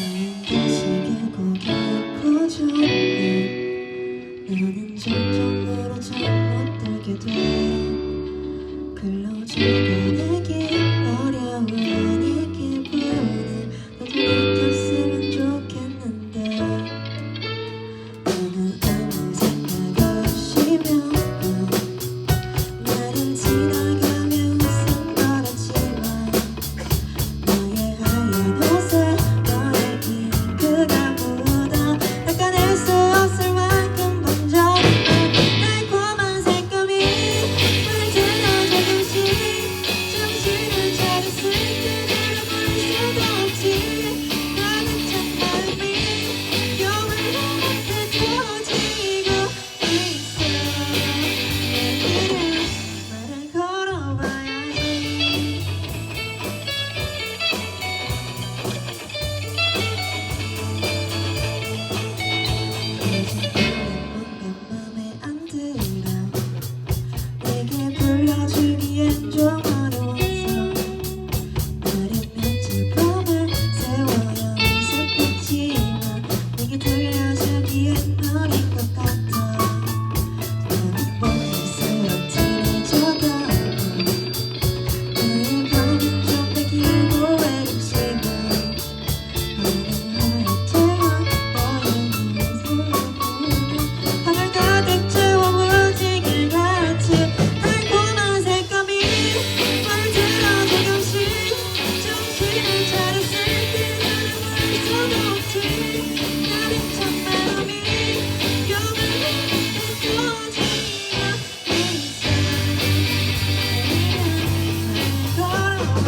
다행히 고개 아프졌네 나는 점점 너를 잘못 들게 돼. 글러지게 돼.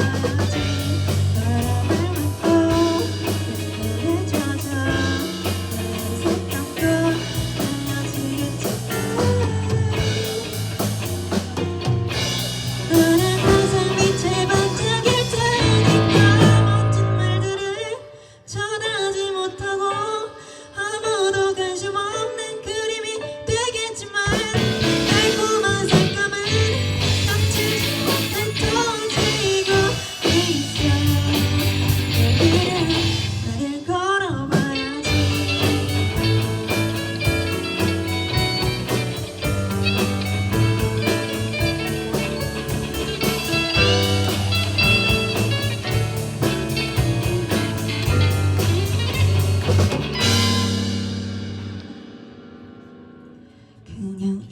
Friday.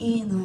hino.